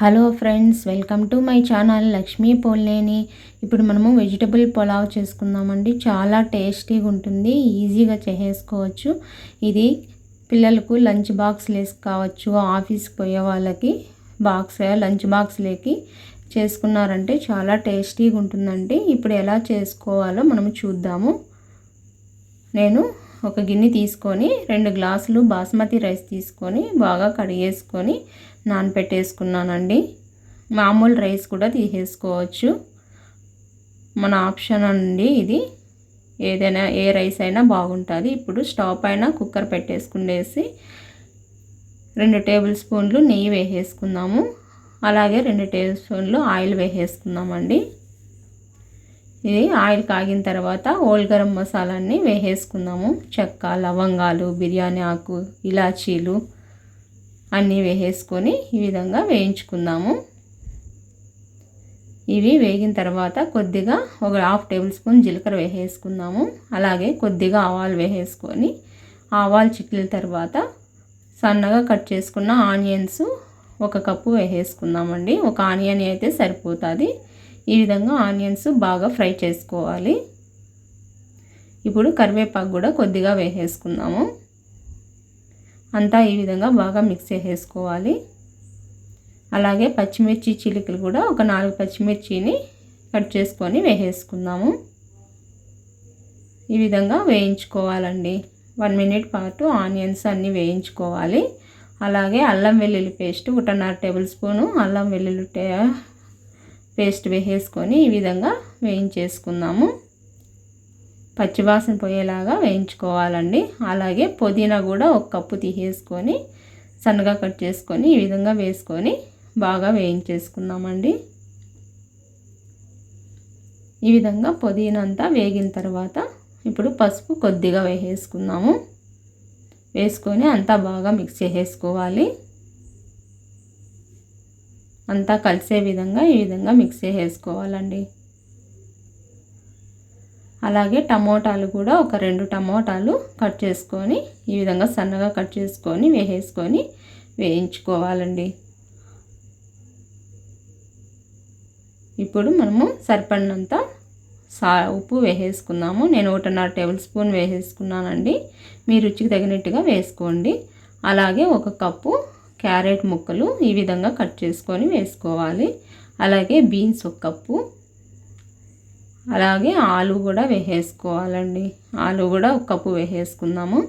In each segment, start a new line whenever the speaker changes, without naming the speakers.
Hello friends welcome to my channel Lakshmi Polneni ఇప్పుడు మనము vegetable pulao చేసుకుందామండి. చాలా టేస్టీగా ఉంటుంది ఈజీగా చేసేసుకోవచ్చు. ఇది పిల్లలకు లంచ్ బాక్స్ లేసి కావచ్చు ఆఫీస్కి పోయే వాళ్ళకి బాక్స్ లంచ్ బాక్స్లోకి చేసుకున్నారంటే చాలా టేస్టీగా ఉంటుందండి. ఇప్పుడు ఎలా చేసుకోవాలో మనం చూద్దాము. నేను ఒక గిన్నె తీసుకొని రెండు గ్లాసులు బాస్మతి రైస్ తీసుకొని బాగా కడిగేసుకొని నానపెట్టేసుకున్నానండి. మామూలు రైస్ కూడా తీసేసుకోవచ్చు. మన ఆప్షన్ అండి ఇది. ఏదైనా ఏ రైస్ అయినా బాగుంటుంది. ఇప్పుడు స్టవ్ పైన కుక్కర్ పెట్టేసుకునేసి రెండు టేబుల్ స్పూన్లు నెయ్యి వేసేసుకుందాము. అలాగే రెండు టేబుల్ స్పూన్లు ఆయిల్ వేసేసుకుందామండి. ఇది ఆయిల్ కాగిన తర్వాత ఓల్ గరం మసాలాన్ని వేసేసుకుందాము. చెక్క లవంగాలు బిర్యానీ ఆకు ఇలాచీలు అన్నీ వేసేసుకొని ఈ విధంగా వేయించుకుందాము. ఇవి వేగిన తర్వాత కొద్దిగా ఒక హాఫ్ టేబుల్ స్పూన్ జీలకర్ర వేసేసుకుందాము. అలాగే కొద్దిగా ఆవాలు వేసేసుకొని ఆవాలు చిట్లిన తర్వాత సన్నగా కట్ చేసుకున్న ఆనియన్స్ ఒక కప్పు వేసేసుకుందామండి. ఒక ఆనియన్ అయితే సరిపోతుంది. ఈ విధంగా ఆనియన్స్ బాగా ఫ్రై చేసుకోవాలి. ఇప్పుడు కరివేపాకు కూడా కొద్దిగా వేసేసుకుందాము. అంతా ఈ విధంగా బాగా మిక్స్ చేసేసుకోవాలి. అలాగే పచ్చిమిర్చి చిలుకలు కూడా ఒక నాలుగు పచ్చిమిర్చిని కట్ చేసుకొని వేసేసుకుందాము. ఈ విధంగా వేయించుకోవాలండి. వన్ మినిట్ పాటు ఆనియన్స్ అన్నీ వేయించుకోవాలి. అలాగే అల్లం వెల్లుల్లి పేస్ట్ ఒకటిన్నర టేబుల్ స్పూను అల్లం వెల్లుల్లి పేస్ట్ వేసేసుకొని ఈ విధంగా వేయించేసుకుందాము. పచ్చివాసన పోయేలాగా వేయించుకోవాలండి. అలాగే పుదీనా కూడా ఒక కప్పు తీసేసుకొని సన్నగా కట్ చేసుకొని ఈ విధంగా వేసుకొని బాగా వేయించేసుకుందామండి. ఈ విధంగా పుదీనా అంతా వేగిన తర్వాత ఇప్పుడు పసుపు కొద్దిగా వేసేసుకుందాము. వేసుకొని అంతా బాగా మిక్స్ చేసేసుకోవాలి. అంతా కలిసే విధంగా ఈ విధంగా మిక్స్ చేసుకోవాలండి అలాగే టమోటాలు కూడా ఒక రెండు టమోటాలు కట్ చేసుకొని ఈ విధంగా సన్నగా కట్ చేసుకొని వేసేసుకొని వేయించుకోవాలండి. ఇప్పుడు మనము సరిపడినంత సా ఉప్పు వేసేసుకుందాము. నేను ఒకటిన్నర టేబుల్ స్పూన్ వేసేసుకున్నానండి. మీ రుచికి తగినట్టుగా వేసుకోండి. అలాగే ఒక కప్పు క్యారెట్ ముక్కలు ఈ విధంగా కట్ చేసుకొని వేసుకోవాలి. అలాగే బీన్స్ ఒక కప్పు. అలాగే ఆలు కూడా వేసేసుకోవాలండి. ఆలు కూడా ఒక కప్పు వేసేసుకుందాము.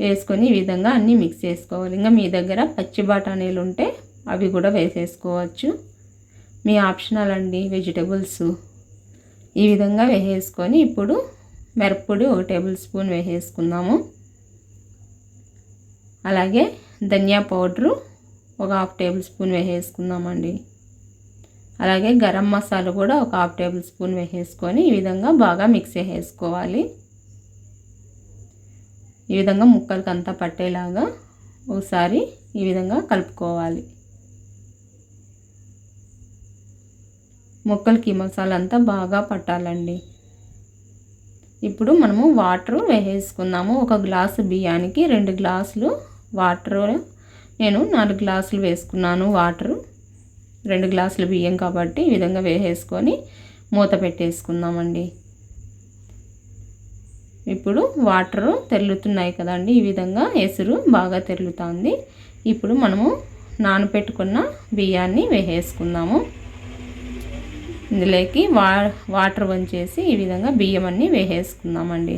వేసుకొని ఈ విధంగా అన్నీ మిక్స్ చేసుకోవాలి. ఇంకా మీ దగ్గర పచ్చి బఠానీలు ఉంటే అవి కూడా వేసేసుకోవచ్చు. మీ ఆప్షనల్ అండి వెజిటబుల్స్. ఈ విధంగా వేసేసుకొని ఇప్పుడు మిరప్పొడి ఒక టేబుల్ స్పూన్ వేసేసుకుందాము. అలాగే ధనియా పౌడరు ఒక హాఫ్ టేబుల్ స్పూన్ వేసేసుకుందామండి. అలాగే గరం మసాలా కూడా ఒక హాఫ్ టేబుల్ స్పూన్ వేసేసుకొని ఈ విధంగా బాగా మిక్స్ చేసేసుకోవాలి. ఈ విధంగా ముక్కలకి అంతా పట్టేలాగా ఒకసారి ఈ విధంగా కలుపుకోవాలి. ముక్కలకి మసాలా అంతా బాగా పట్టాలండి. ఇప్పుడు మనము వాటర్ వేసేసుకుందాము. ఒక గ్లాసు బియ్యానికి రెండు గ్లాసులు వాటర్. నేను నాలుగు గ్లాసులు వేసుకున్నాను వాటరు. రెండు గ్లాసులు బియ్యం కాబట్టి ఈ విధంగా వేసేసుకొని మూత పెట్టేసుకుందామండి. ఇప్పుడు వాటరు తెల్లుతున్నాయి కదండి ఈ విధంగా ఎసురు బాగా తెల్లుతుంది ఇప్పుడు మనము నానపెట్టుకున్న బియ్యాన్ని వేసేసుకుందాము. ఇందులోకి వా వాటర్ వంచేసి ఈ విధంగా బియ్యం అన్నీ వేసేసుకుందామండి.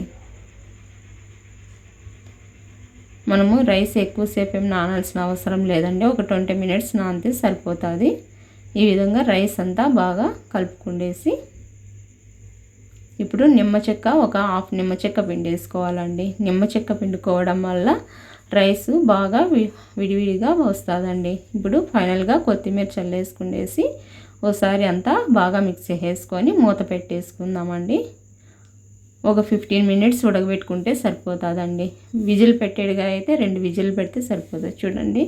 మనము రైస్ ఎక్కువసేపు ఏం నానాల్సిన అవసరం లేదండి. ఒక ట్వంటీ మినిట్స్ నానితే సరిపోతుంది. ఈ విధంగా రైస్ అంతా బాగా కలుపుకుండేసి ఇప్పుడు నిమ్మ చెక్క ఒక హాఫ్ నిమ్మ చెక్క పిండేసుకోవాలండి నిమ్మ చెక్క పిండుకోవడం వల్ల రైస్ బాగా విడివిడిగా వస్తుందండి. ఇప్పుడు ఫైనల్గా కొత్తిమీర చల్లేసుకుండేసి ఒకసారి అంతా బాగా మిక్స్ చేసుకొని మూత పెట్టేసుకుందామండి. ఒక ఫిఫ్టీన్ మినిట్స్ ఉడకబెట్టుకుంటే సరిపోతుందండి. విజిల్ పెట్టేడుగా అయితే రెండు విజిల్ పెడితే సరిపోతుంది చూడండి.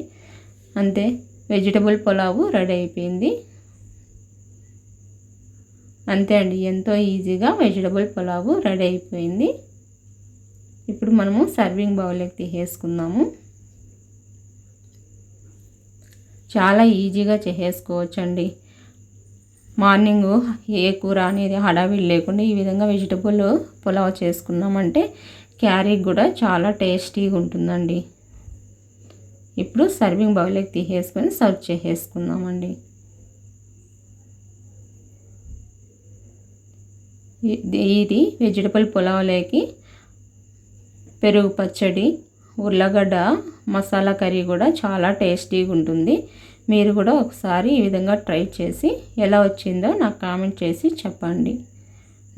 అంతే వెజిటబుల్ పులావు రెడీ అయిపోయింది. అంతే అండి ఎంతో ఈజీగా వెజిటబుల్ పులావు రెడీ అయిపోయింది. ఇప్పుడు మనము సర్వింగ్ బౌల్లోకి తీసేసుకుందాము. చాలా ఈజీగా చేసేసుకోవచ్చండి. మార్నింగ్ ఏ కూర అనేది హడావిడి లేకుండా ఈ విధంగా వెజిటబుల్ పులావ్ చేసుకున్నామంటే క్యారీ కూడా చాలా టేస్టీగా ఉంటుందండి. ఇప్పుడు సర్వింగ్ బౌల్లోకి తీసేసుకొని సర్వ్ చేసేసుకుందామండి. ఇది వెజిటబుల్ పులావ్లోకి పెరుగు పచ్చడి ఉర్లగడ్డ మసాలా కర్రీ కూడా చాలా టేస్టీగా ఉంటుంది. మీరు కూడా ఒకసారి ఈ విధంగా ట్రై చేసి ఎలా వచ్చిందో నాకు కామెంట్ చేసి చెప్పండి.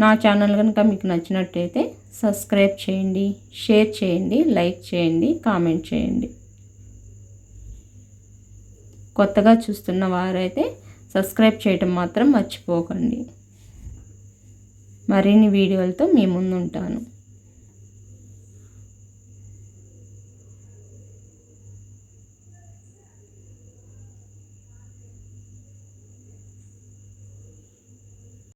నా ఛానల్ కనుక మీకు నచ్చినట్టయితే సబ్స్క్రైబ్ చేయండి షేర్ చేయండి లైక్ చేయండి కామెంట్ చేయండి. కొత్తగా చూస్తున్న వారైతే సబ్స్క్రైబ్ చేయటం మాత్రం మర్చిపోకండి. మరిన్ని వీడియోలతో మీ ముందు ఉంటాను